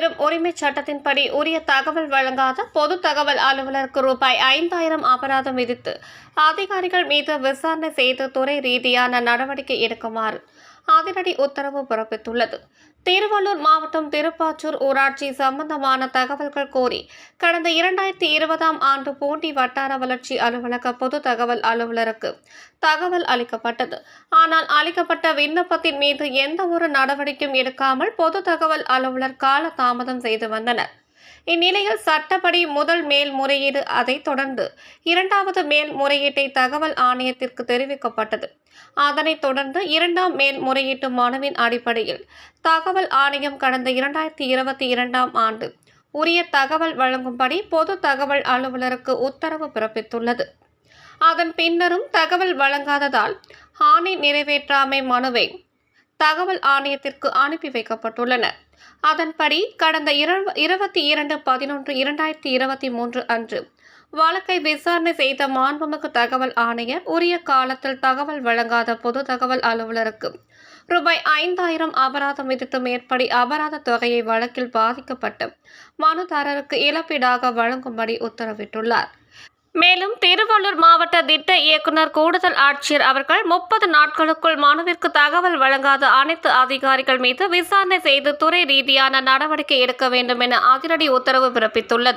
சட்டத்தின்படி உரிய தகவல் வழங்காத பொது தகவல் அலுவலருக்கு ரூபாய் ஐந்தாயிரம் அபராதம் விதித்து அதிகாரிகள் மீது விசாரணை செய்து துறை ரீதியான நடவடிக்கை எடுக்குமாறு அதிரடி உத்தரவு பிறப்பித்துள்ளது. திருவள்ளூர் மாவட்டம் திருப்பாச்சூர் ஊராட்சி சம்பந்தமான தகவல்கள் கோரி கடந்த இரண்டாயிரத்தி இருபதாம் ஆண்டு போட்டி வட்டார வளர்ச்சி அலுவலக பொது தகவல் அலுவலருக்கு தகவல் அளிக்கப்பட்டது. ஆனால் அளிக்கப்பட்ட விண்ணப்பத்தின் மீது எந்த ஒரு நடவடிக்கையும் எடுக்காமல் பொது தகவல் அலுவலர் கால தாமதம் செய்து வந்தனர். இந்நிலையில் சட்டப்படி முதல் மேல்முறையீடு அதைத் தொடர்ந்து இரண்டாவது மேல்முறையீட்டை தகவல் ஆணையத்திற்கு தெரிவிக்கப்பட்டது. அதனைத் தொடர்ந்து இரண்டாம் மேல்முறையீட்டு மனுவின் அடிப்படையில் தகவல் ஆணையம் கடந்த இரண்டாயிரத்தி இருபத்தி இரண்டாம் ஆண்டு உரிய தகவல் வழங்கும்படி பொது தகவல் அலுவலருக்கு உத்தரவு பிறப்பித்துள்ளது. அதன் பின்னரும் தகவல் வழங்காததால் ஆணை நிறைவேற்றாமை மனுவை தகவல் ஆணையத்திற்கு அனுப்பி வைக்கப்பட்டுள்ளன. அதன்படி கடந்த இருபத்தி இரண்டு பதினொன்று இரண்டாயிரத்தி இருபத்தி மூன்று அன்று வழக்கை விசாரணை செய்த மாண்புமிகு தகவல் ஆணையர் உரிய காலத்தில் தகவல் வழங்காத பொது தகவல் அலுவலருக்கு ரூபாய் ஐந்தாயிரம் அபராதம் விதித்து மேற்படி அபராத தொகையை வழக்கில் பாதிக்கப்பட்டு மனுதாரருக்கு இழப்பீடாக வழங்கும்படி உத்தரவிட்டுள்ளார். மேலும் திருவள்ளூர் மாவட்ட திட்ட இயக்குனர் கூடுதல் ஆட்சியர் அவர்கள் முப்பது நாட்களுக்குள் மனுவிற்கு தகவல் வழங்காத அனைத்து அதிகாரிகள் மீது விசாரணை செய்து துறை ரீதியான நடவடிக்கை எடுக்க வேண்டும் என அதிரடி உத்தரவு பிறப்பித்துள்ளது.